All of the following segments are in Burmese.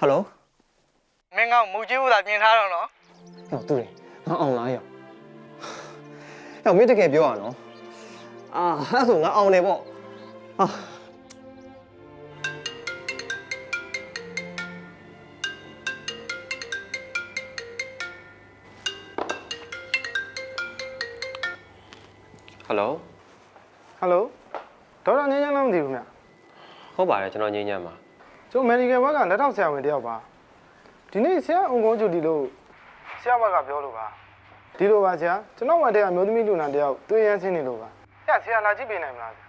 ဟယ်လိုမင်းကမူကြီးဘူးသာပြင်ထားတော့နော်ဟောသူတွေငါအောင်လားရောဟောမင်းတကယ်ပြောရနော်အာအဲ့ဆိုငါအောင်တယ်ပေါ့ဟာဟယ်လိုဟယ်လိုဒေါက်တာငင်းငင်းလားမသိဘူးမြဟုတ်ပါတယ်ကျွန်တော်ငင်းညံ့ပါ ကျွန်တော် medical ဘက်ကလက်ထောက်ဆရာဝန်တယောက်ပါဒီနေ့ဆရာအုံကုန်းကျူဒီလို့ဆရာဘက်ကပြောလို့ပါဒီလိုပါဆရာကျွန်တော်ဝတ်တဲ့အမျိုးသမီးလူနာတယောက်တွေ့ရန်ဆင်းနေလို့ပါဆရာဆရာလာကြည့်ပေးနိုင်မလားဆရာ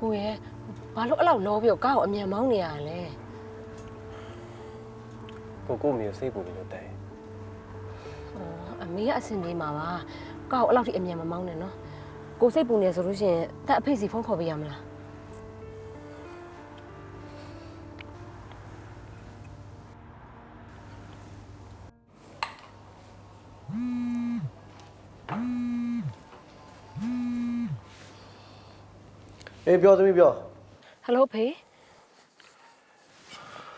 ကိုရဲ့ဘာလို့အဲ့လောက်လောပြီးတော့ကားကိုအမြန်မောင်းနေရလဲ ကိုကိုမျိုးစိတ်ပူနေလို့တဲ့ဟောအမေကအဆင်ပြေမှာပါကားကိုအဲ့လောက်ထိအမြန်မမောင်းနဲ့နော်ကိုစိတ်ပူနေဆိုလို့ရှိရင်တက်အဖေစီဖုန်းခေါ်ပေးရမလားအေးပြောသမီးပြောဟယ်လိုဖေ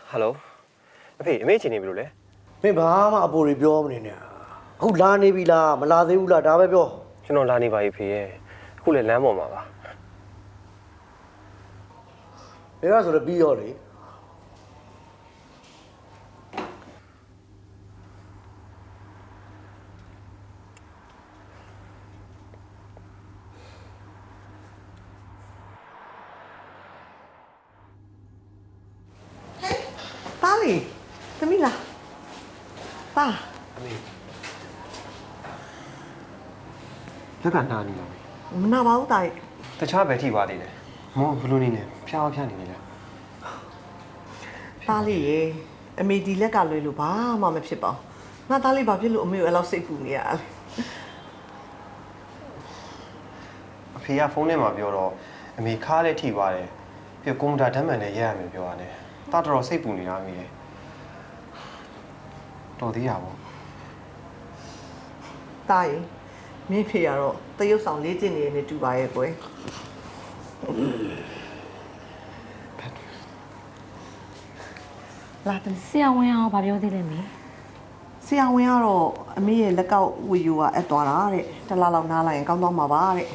ဟယ်လို အဖေအမေချင်းနေပြီလို့လဲမင်းဘာမှအပေါ်တွေပြောမနေနဲ့အခုလာနေပြီလားမလာသေးဘူးလားဒါပဲပြောကျွန်တော်လာနေပါပြီဖေရဲ့အခုလည်းလမ်းပေါ်မှာပါမင်းကဆိုတော့ပြီးရောလေ ပါလေသမီးလားပါ လက်ကနာနေလားမနာပါဘူးတာရဲ့တခြားပဲထိပါသေးတယ်မောဘလူးနေနေဖျားဖျားနေနေလဲပါလေရေအမေဒီလက်ကလွယ်လို့ဘာမှမဖြစ်ပါဘူးငါသားလေးဘာဖြစ်လို့အမေကိုအဲ့လောက်စိတ်ပူနေရလဲအဖေကဖုန်းထဲမှာပြောတော့အမေခါလည်းထိပါတယ်ပြီးကွန်ပျူတာဓာတ်မှန်လည်းရက်ရမယ်ပြောရတယ်တာတော်တော်စိတ်ပူနေတာမိတယ်တော်သေးရပါဘောတာရေ မင်းဖေရတော့တရုပ်ဆောင်လေးကျင်နေနေတူပါရဲ့ကွယ်လာတယ်ဆရာဝန်အောင်ဗာပြောသေးတယ်မေဆရာဝန်ကတော့အမေရဲ့လက်ကောက်ဝီယူကအပ်သွားတာတဲ့တစ်လားလောက်နားလိုက်ရင်ကောင်းသွားမှာပါတဲ့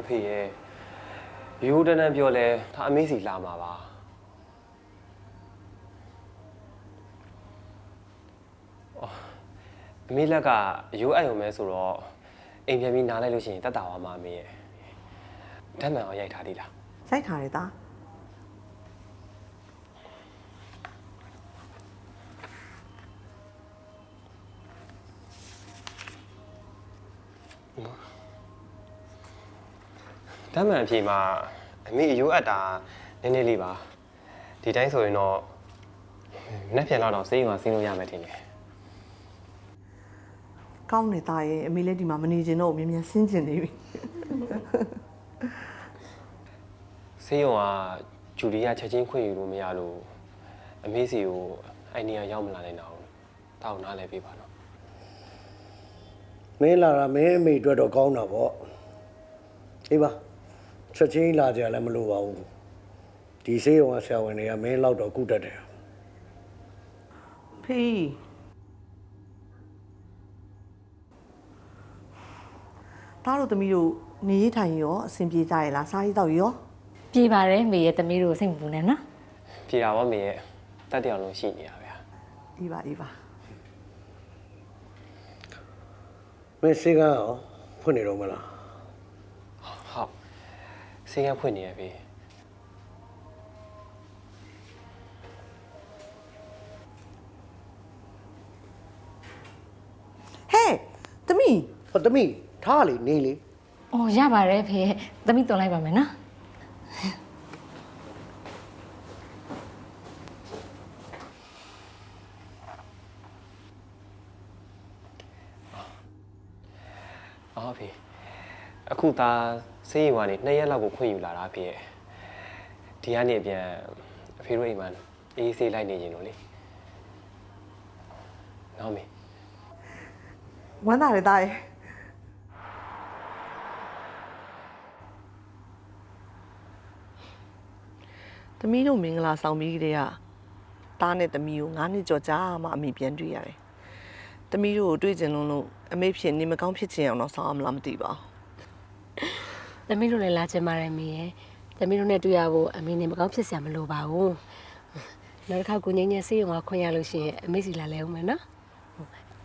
အဖေရဲ့ရိုးတန်းတန်းပြောလဲဒါအမေစီလာမှာပါအော် အမေလက်ကရိုးအပ်ရုံပဲဆိုတော့အိမ်ပြန်ပြီးနားလိုက်လို့ရှိရင်တတ်တာပါမအမေရဲ့ဓာတ်မှန်အောင်ရိုက်ထားသေးလားရိုက်ထားတယ်တာဓာတ်မှန်အဖြေမှာအမေရိုးအပ်တာနည်းနည်းလေးပါဒီတိုင်းဆိုရင်တော့နှစ်ပြန်တော့စေးရွာဆင်းလို့ရမယ်ထင်တယ် ကောင်းနေတာရေအမေလည်းဒီမှာမနေချင်တော့ဘူးမြင်မြန်ဆင်းကျင်နေပြီဆေးရုံကဂျူလီယာချက်ချင်းခွင့်ယူလို့မရလို့အမေစီကိုအိုင်နီယာရောက်မလာနိုင်တော့ဘူး။တောင်းနားလဲပေးပါတော့မင်းလာတာမင်းအမေအတွက်တော့ကောင်းတာပေါ့အေးပါချက်ချင်းလာကြလည်းမလိုပါဘူးဒီစေးရုံကဆရာဝန်တွေကမင်းလောက်တော့ကုတတ်တယ်ဖေး သားတို့သမီးတို့နေရထိုင်ရောအဆင်ပြေကြရဲ့လားစားရေးတော့ရောပြေးပါတယ်မေရဲ့သမီးတို့စိတ်မပူနဲ့နော်။ပြေတာပေါ့မေရဲ့တတ်တရားလုံးရှိနေရဗျာဒီပါဒီပါမင်းစေးကန်းရောဖွင့်နေတော့မလား။ဟုတ်။ဆေးကဖွင့်နေရပြီဟဲ့သမီးဟောသမီး ထားလေနေလေအော်ရပါတယ်ဖေရဲ့သမီးတွန်လိုက်ပါမယ်နော်။အော်ဖေ။အခုသားဆေးရုံကနေနှစ်ရက်လောက်ကိုခွင့်ယူလာတာဖေရဲ့။ဒီကနေပြန်အဖေတို့အိမ်မှာအေးဆေးလိုက်နေရင်လို့လေ။နော်မေဝမ်းသာတယ်တာရဲ့ သမီးတို့မင်္ဂလာဆောင်ပြီးကြတဲ့ကတားနဲ့သမီးကို9နှစ်ကျော်ကြာမှအမိပြန်တွေ့ရတယ်။သမီးတို့ကိုတွေ့ကျင်လုံးလို့အမေဖြစ်နေမကောင်းဖြစ်ချင်အောင်တော့ဆောင်ရမလားမသိပါဘူးသမီးတို့လည်းလာချင်ပါတယ်မေရဲ့သမီးတို့နဲ့တွေ့ရဖို့အမေနဲ့မကောင်းဖြစ်စရာမလိုပါဘူးနောက်တစ်ခါကိုငင်းငယ်ဆေးရုံကခွင့်ရလို့ရှိရင်အမေစီလာလဲဦးမယ်နော်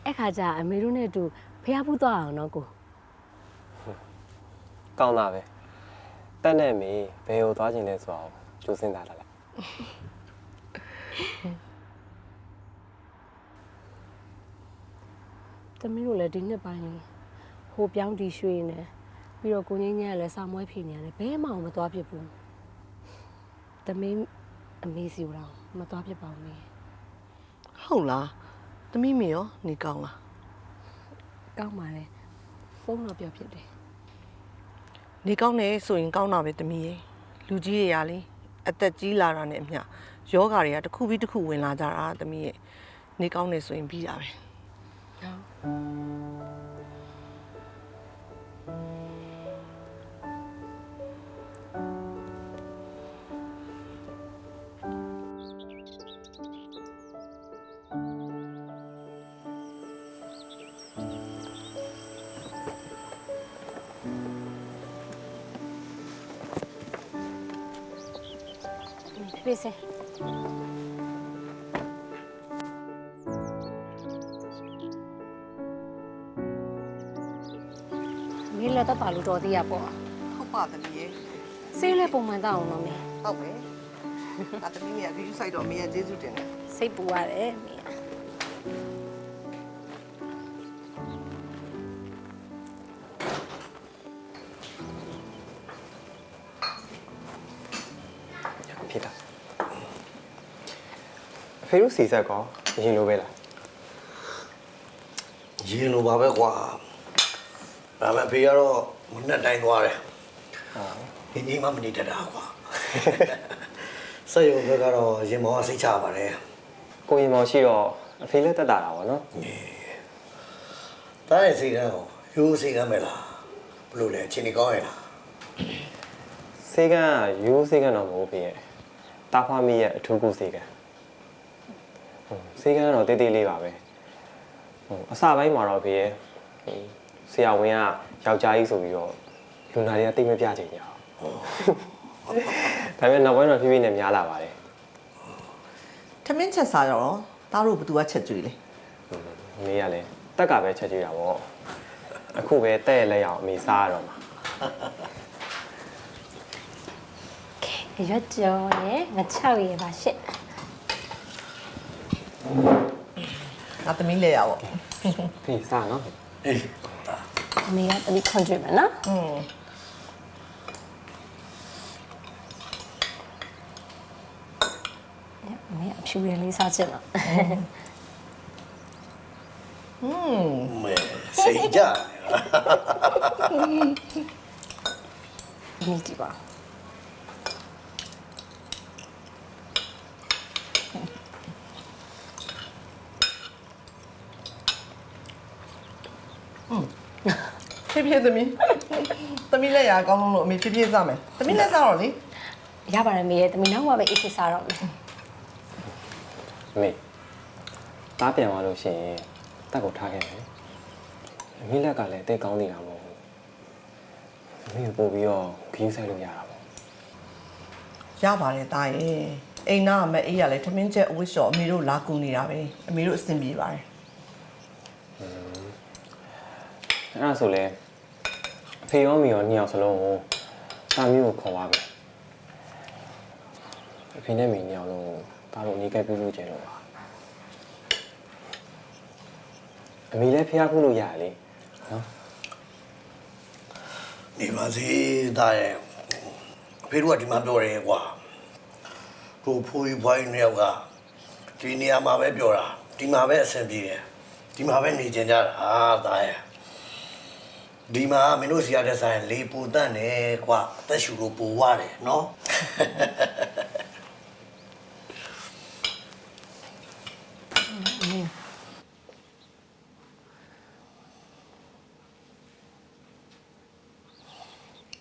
အဲ့ခါကျအမေတို့နဲ့အတူဖျားဖူးသွားအောင်နော်ကိုကောင်းတာပဲတက်နဲ့မေဘယ်ကိုသွားခြင်းလဲဆိုတော့ ကြိုးစင်းတာလာလိုက်သမီးတို့လည်းဒီနှစ်ပိုင်းလေးဟိုပြောင်းဒီရွှေနေပြီးတော့ကိုငင်းငယ်ကလည်းစာမွေးဖြေနေရတယ်ဘဲမှအောင်မသွားဖြစ်ဘူးသမီးအမေစီတော့မသွားဖြစ်ပါဘူးမေ။ဟုတ်လား။သမီးမေရောနေကောင်းလားကောင်းပါတယ်ဖုန်းတော့ပြောဖြစ်တယ်။နေကောင်းတယ်ဆိုရင်ကောင်းတာပဲသမီးရေ။လူကြီးတွေကလေ အသက်ကြီးလာတာနဲ့အမျှယောဂတွေကတစ်ခုပြီးတစ်ခုဝင်လာကြတာသမီးရေ။နေကောင်းတယ်ဆိုရင်ပြီးတာပဲ ပြေးစေမင်းလည်းတတ်တာလို့တော်သေးရပေါ့။ဟုတ်ပါသမီးရေဆေးလည်းပုံမှန်တောက်အောင်တော့မင်း။ဟုတ်ပဲ။ဒါသမီးမေကဂရုစိုက်တော့မေရဲ့ကျေးဇူးတင်တယ်စိတ်ပူရတယ်မင်း ဖေတို့စီဆက်ကောရင်လိုပဲလားရင်လိုပါပဲကွာဒါပေမဲ့အဖေကတော့မနဲ့တိုင်းသွားတယ်ဟောဒီနေ့မှမနေတတ်တာကွာဆက်ရုံဘက်ကတော့ရင်မောစိတ်ချပါတယ်ကိုရင်မောင်ရှိတော့အဖေလည်းတက်တာတာဗောနော်တားရဲ့စိတ်ကန်းကိုရိုးစိတ်ကန်းပဲလားဘလို့လဲအချိန်ကြီးကောင်းရဲ့လားစေကန်းကရိုးစေကန်းတော့မဟုတ်ဖေရဲ့တာဖာမီရဲ့အထူးကုစေကန်း ဟိုစေကန်းကတော့တေးသေးလေးပါပဲဟိုအစပိုင်းမှာတော့ဖေရဲ့ဟိုဆရာဝန်ကယောက်ျားကြီးဆိုပြီးတော့လူနာတွေကတိတ်မပြချင်ကြဘူးဒါပေမဲ့နောက်ပိုင်းတော့ဖြည်းဖြည်းနဲ့များလာပါတယ်။ထမင်းချက်စားတော့တားတို့ဘသူကချက်ကြွေးလဲအမေကလည်းတက်ကပဲချက်ကြည့်တာပေါ့အခုပဲတဲ့လက်ရအောင်အမေစားရတော့မှာရွက်ကြော်ရယ်ငချောက်ရယ်ပါရှစ်။ ငါသမီးလဲရပါ့ ဖေးစားနော် အေး အမေကတတိခွန်ကြည့်မယ်နော် ။อืม အမေအဖြူရယ်လေးစားချင်တော့ อืม မဲစိတ်ကြတယ် အမေကြည့်ပါ ဖြည်းဖြည်းသမီး။သမီးလက်ရအကောင်းလုံးလို့အမေဖြည်းဖြည်းစားမယ်။သမီးလက်စားတော့လေရပါတယ်မေရဲ့တမီနောက်မှပဲအေးစစ်စားတော့မယ်အမေတားပြန်သွားလို့ရှိရင်တက်ကိုထားခဲ့မယ်အမေလက်ကလည်းတိတ်ကောင်းနေတာမဟုတ်ဘူးအမေကိုပို့ပြီးတော့ခင်းဆိုင်လို့ရတာပေါ့။ရပါတယ်တာရဲ့။အိမ်နာကမအေးရလဲထမင်းချက်အဝတ်လျှော်အမေတို့လာကူနေတာပဲ။အမေတို့အဆင်ပြေပါတယ်အဲ့ဒါဆိုလဲ အဖေရောမိရောနှစ်ယောက်စလုံးကိုတာမျိုးကိုခေါ်ပါမယ်အဖေနဲ့မိနှစ်ယောက်လုံးကိုတားလို့နေခဲ့ပြုလို့ကျင်လို့ပါအမေလည်းဖျားခုလို့ရတယ်လေနော်နေပါစေတားရဲ့အဖေတို့ကဒီမှာပြောတယ်ကွာကိုဖိုးကြီးဘွားကြီးနှစ်ယောက်ကဒီနေရာမှာပဲပြောတာဒီမှာပဲအဆင်ပြေတယ်ဒီမှာပဲနေကြကြတာတားရဲ့ ဒီမှာမင်းတို့စီရတဲ့ဆိုင်လေပူတန့်နေကွာအသက်ရှူလို့ပူဝတယ်နော်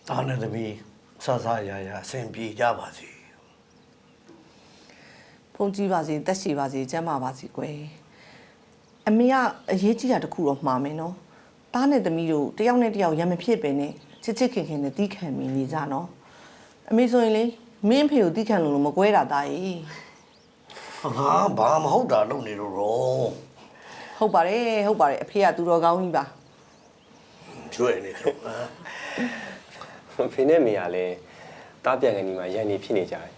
တာနဲ့သမီးဆဆရရအဆင်ပြေကြပါစေဖုန်ကြီးပါစေတက်ရှိပါစေကျမ်းမာပါစေကွယ်အမေကအရေးကြီးတာတစ်ခုတော့မှားမယ်နော် တားနဲ့သမီးတို့တယောက်နဲ့တယောက်ရံမဖြစ်ပဲနဲ့ချစ်ချစ်ခင်ခင်နဲ့တီးခံမိနေကြနော်အမေဆိုရင်လေမင်းအဖေကိုတီးခံလို့လို့မကွဲတာတာကြီးငါဘာမဟုတ်တာလုပ်နေလို့ရောဟုတ်ပါတယ်ဟုတ်ပါတယ်အဖေကသူတော်ကောင်းကြီးပါကျွဲနေတော့ဟမ်ဖေနဲ့မေကလည်းတားပြန်ကနေမှရန်နေဖြစ်နေကြတယ်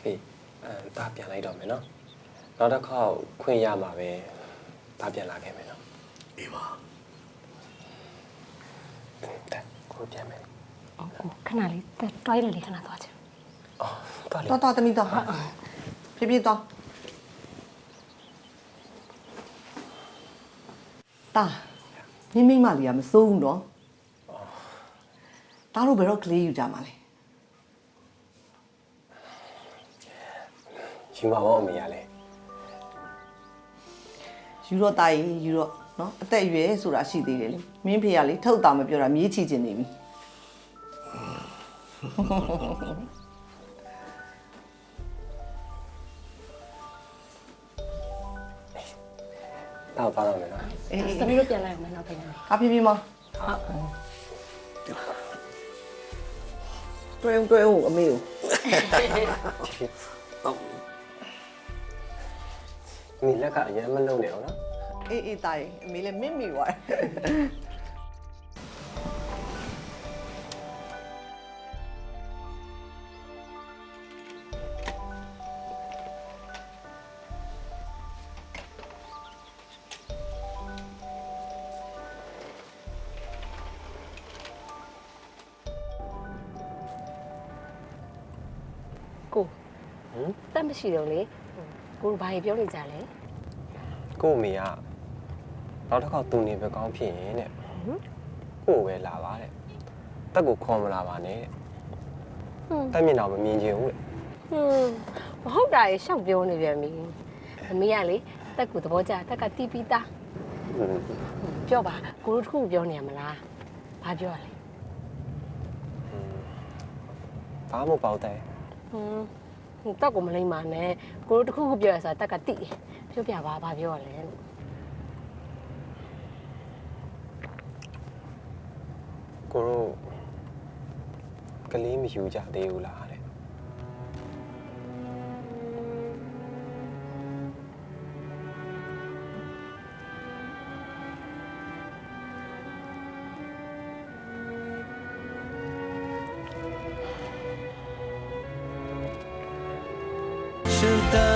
ဖေအဲတားပြန်လိုက်တော့မယ်နော်နောက်တစ်ခေါက်ခွင့်ရမှာပဲတားပြန်လာခဲ့မယ်နော် အေးပါတဲ့ကိုပြန်မယ်အော်ကိုခဏလေးတွိုင်းလေးခဏသွားချင်အော်တားလေတော်တော်သမီးတော်ဖြည်းဖြည်းတော်တာမိမိမလေးကမစိုးဘူးနော်တားတို့ဘယ်တော့ကလေးယူကြမှာလဲယူမှာပေါ့အမေကလည်းယူတော့တာရင်ယူတော့ နော်အသက်အရွယ်ဆိုတာရှိသေးတယ်လေမင်းဖေကလေထုတ်တာမပြောတာမြေးချီချင်နေပြီတားပါတော့မယ်နော်အေးအေးသမီးတို့ပြန်လိုက်အောင်မယ်နောက်ပြန်မယ်ဟာဖြည်းဖြည်းမတွဲဦးတွဲဦးအမေကိုမိလက်ကအရင်မလုံးနေအောင်နော် အေးအေးတာရင်အမေလည်းမင့်မိသွားတယ်ကိုတက်မရှိတော့လေကိုတို့ဘာကြီးပြောနေကြလဲကို့အမေက နောက်တစ်ခေါက်သူနေပဲကောင်းဖြစ်ရင်တဲ့ကို့ကိုပဲလာပါတဲ့တက်ကိုခေါ်မလာပါနဲ့ဟွန်းတက်မျက်နှာမမြင်ချင်ဘူးတဲ့ဟွန်းမဟုတ်တာရေရှောက်ပြောနေပြန်ပြီအမေကလေတက်ကူသဘောကျတက်ကတီးပြီးသားอืมပြောပါကိုတို့တစ်ခုပြောနေရမလားဘာပြောရလဲဘာမှမပေါ့တဲ့ဟွန်းတက်ကိုမလိမ့်ပါနဲ့ကိုတို့တစ်ခုခုပြောရဆိုတာတက်ကတိပြောပြပါဘာပြောရလဲလို့ ကိုတို့ကလေးမယူကြသေးဘူးလားတဲ့ရှင်